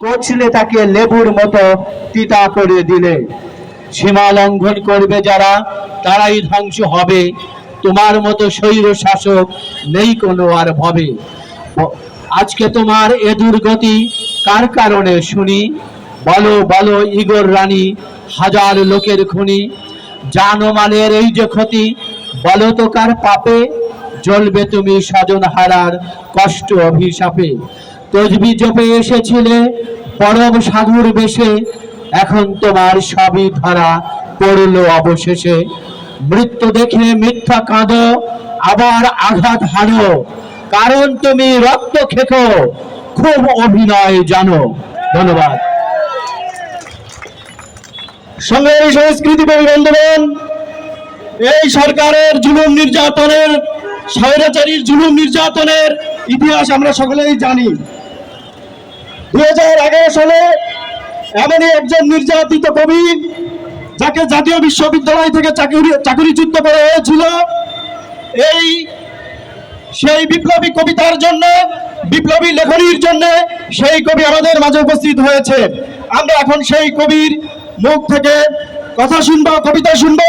কচলে তাকে লেবুর মতো তিতা করে দিলে। সীমা লঙ্ঘন করবে যারা, তারাই ধ্বংস হবে। তোমার মতো স্বৈর শাসক নেই কোনো আর ভবে। আজকে তোমার এ দুর্গতি কার কারণে শুনি? বলো বলো, ইগর রানী, হাজার লোকের খুনি। জানমালের এই যে ক্ষতি, বলো তো কার পাপে? জ্বলবে তুমি স্বজন হারার কষ্ট অভিশাপে। তজবি জপে এসেছিলে, পরম সাধুর বেশে। এখন তোমার সবই ধরা পড়ল অবশেষে। মৃত্যু দেখে মিথ্যা কাঁদ, আবার আঘাত হানো। কারণ তুমি রক্ত খেকো, খুব অভিনয় জানো। ধন্যবাদ। সংগ্রামী সংস্কৃতি বন্ধুগণ, এই সরকারের জুলুম নির্যাতনের, স্বৈরাচারীর জুলুম নির্যাতনের ইতিহাস আমরা সকলেই জানি। দু হাজার এগারো সালে এমনই একজন নির্যাতিত কবি, যাকে জাতীয় বিশ্ববিদ্যালয় থেকে চাকরি, চাকরিচ্যুত করা হয়েছিল। এই সেই বিপ্লবী কবিতার জন্য, বিপ্লবী লেখনীর জন্য সেই কবি আমাদের মাঝে উপস্থিত হয়েছে। আমরা এখন সেই কবির মুখ থেকে কথা শুনব, কবিতা শুনব।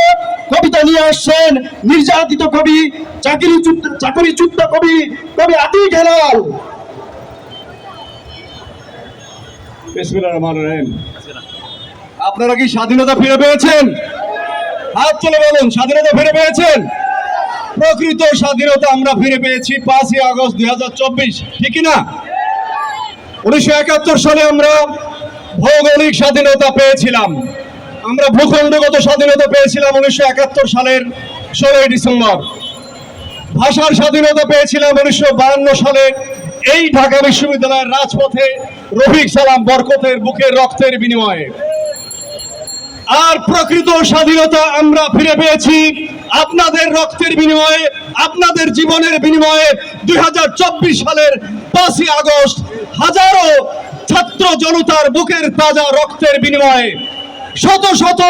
কবিতা নিয়ে আসছেন নির্যাতিত কবি চাকরি চাকরি চাকরিচ্যুত কবি কবি রহমানির রহিম। আপনারা কি স্বাধীনতা ফিরে পেয়েছেন? হাত তুলে বলুন, স্বাধীনতা ফিরে পেয়েছেন? প্রকৃত স্বাধীনতা আমরা ফিরে পেয়েছি পাঁচই আগস্ট দুই হাজার চব্বিশ ঠিকই না উনিশশো একাত্তর সালে আমরা ভৌগোলিক স্বাধীনতা পেয়েছিলাম। আমরা ভূখণ্ডগত স্বাধীনতা পেয়েছিলাম উনিশশো একাত্তর সালের ষোলোই ডিসেম্বর। ভাষার স্বাধীনতা পেয়েছিলাম উনিশশো বায়ান্ন সালে। এই ঢাকা বিশ্ববিদ্যালয়ের রাজপথে রফিক সালাম বরকতের বুকের রক্তের বিনিময়ে। আর প্রকৃত স্বাধীনতা আমরা ফিরে পেয়েছি আপনাদের রক্তের বিনিময়ে, আপনাদের জীবনের বিনিময়ে দুই হাজার চব্বিশ সালের পাঁচই আগস্ট হাজারো ছাত্র জনতার বুকের তাজা রক্তের বিনিময়ে। শত শত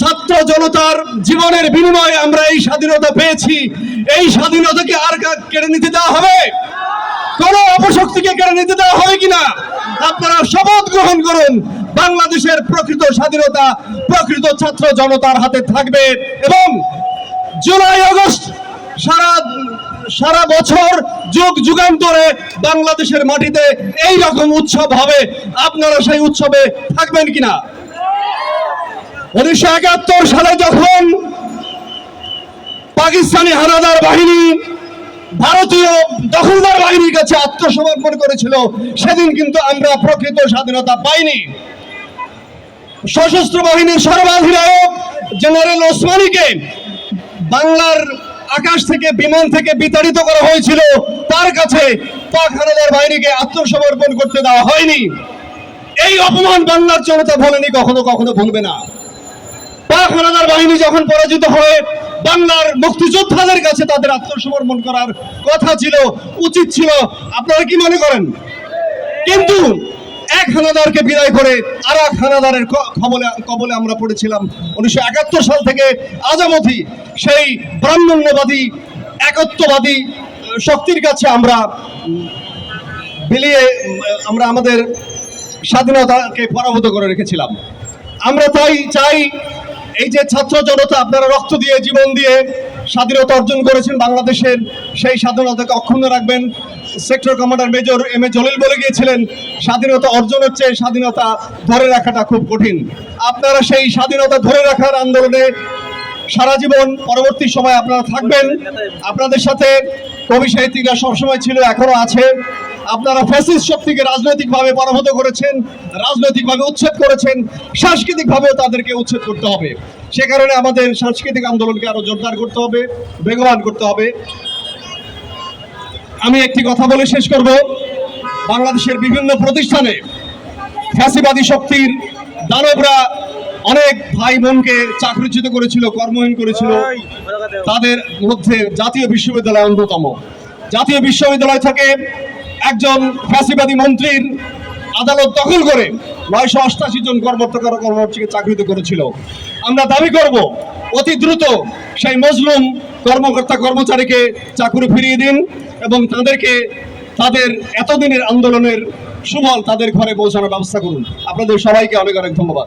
ছাত্র জনতার জীবনের বিনিময়ে আমরা এই স্বাধীনতা পেয়েছি। এই স্বাধীনতাকে আর কেড়ে নিতে দেওয়া হবে? কোন অপশক্তিকে কেড়ে নিতে দেওয়া হবে কিনা? আপনারা শপথ গ্রহণ করুন। বাংলাদেশের প্রকৃত স্বাধীনতা, প্রকৃত ছাত্র জনতার হাতে থাকবে এবং জুলাই, আগস্ট সারা সারা বছর যুগ যুগান্তরে বাংলাদেশের মাটিতে এই রকম উৎসব হবে। আপনারা সেই উৎসবে থাকবেন কিনা? উনিশশো একাত্তর সালে যখন পাকিস্তানি হানাদার বাহিনী ভারতীয় দখলদার বাহিনীর কাছে আত্মসমর্পণ করেছিল, সেদিন কিন্তু আমরা প্রকৃত স্বাধীনতা পাইনি। সশস্ত্র বাহিনীর সর্বাধিনায়ক জেনারেল ওসমানীকে বাংলার আকাশ থেকে বিমান থেকে বিতাড়িত করা হয়েছিল। তার কাছে বাহিনীকে আত্মসমর্পণ করতে দেওয়া হয়নি। এই অপমান বাংলার জনতা ভোলেনি কখনো কখনো ভুলবে না। পাক হানাদার বাহিনী যখন পরাজিত হয়ে, বাংলার মুক্তিযোদ্ধাদের কাছে তাদের আত্মসমর্পণ করার কথা ছিল, উচিত ছিল। আপনারা কি মনে করেন? কিন্তু এক হানাদারকে বিদায় করে আর এক হানাদারের কবলে কবলে আমরা পড়েছিলাম। উনিশশো একাত্তর সাল থেকে আজামতি সেই ব্রাহ্মণ্যবাদী, একত্ববাদী শক্তির কাছে আমরা বিলিয়ে আমরা আমাদের স্বাধীনতাকে পরাভূত করে রেখেছিলাম। আমরা তাই চাই এই যে ছাত্র জনতা আপনারা রক্ত দিয়ে, জীবন দিয়ে স্বাধীনতা অর্জন করেছেন বাংলাদেশের, সেই স্বাধীনতাকে অক্ষুণ্ণ রাখবেন। Sector commander major M A Jalil বলে গিয়েছিলেন, স্বাধীনতা অর্জন হচ্ছে স্বাধীনতা ধরে রাখাটা খুব কঠিন। আপনারা সেই স্বাধীনতা ধরে রাখার আন্দোলনে সারা জীবন পরবর্তী সময় আপনারা থাকবেন। আপনাদের সাথে কবি সাহিত্যিকরা সবসময় ছিল, এখনও আছে। আপনারা ফ্যাসিস্ট শক্তিকে রাজনৈতিকভাবে পরাভূত করেছেন, রাজনৈতিকভাবে উচ্ছেদ করেছেন, সাংস্কৃতিকভাবেও তাদেরকে উচ্ছেদ করতে হবে। সে কারণে আমাদের সাংস্কৃতিক আন্দোলনকে আরও জোরদার করতে হবে, বেগবান করতে হবে। আমি একটি কথা বলে শেষ করব। বাংলাদেশের বিভিন্ন প্রতিষ্ঠানে ফ্যাসিবাদী শক্তির দানবরা অনেক ভাই বোনকে চাকরিচ্যুত করেছিল, কর্মহীন করেছিল। তাদের মধ্যে জাতীয় বিশ্ববিদ্যালয় অন্যতম। জাতীয় বিশ্ববিদ্যালয় থেকে একজন ফ্যাসিবাদী মন্ত্রীর আদালত দখল করে নয়শো অষ্টাশি জন কর্মকর্তা কর্মচারীকে চাকরিত করেছিল। আমরা দাবি করব, অতি দ্রুত সেই মজলুম কর্মকর্তা কর্মচারীকে চাকুরি ফিরিয়ে দিন এবং তাদেরকে তাদের এতদিনের আন্দোলনের সুফল তাদের ঘরে পৌঁছানোর ব্যবস্থা করুন। আপনাদের সবাইকে অনেক অনেক ধন্যবাদ।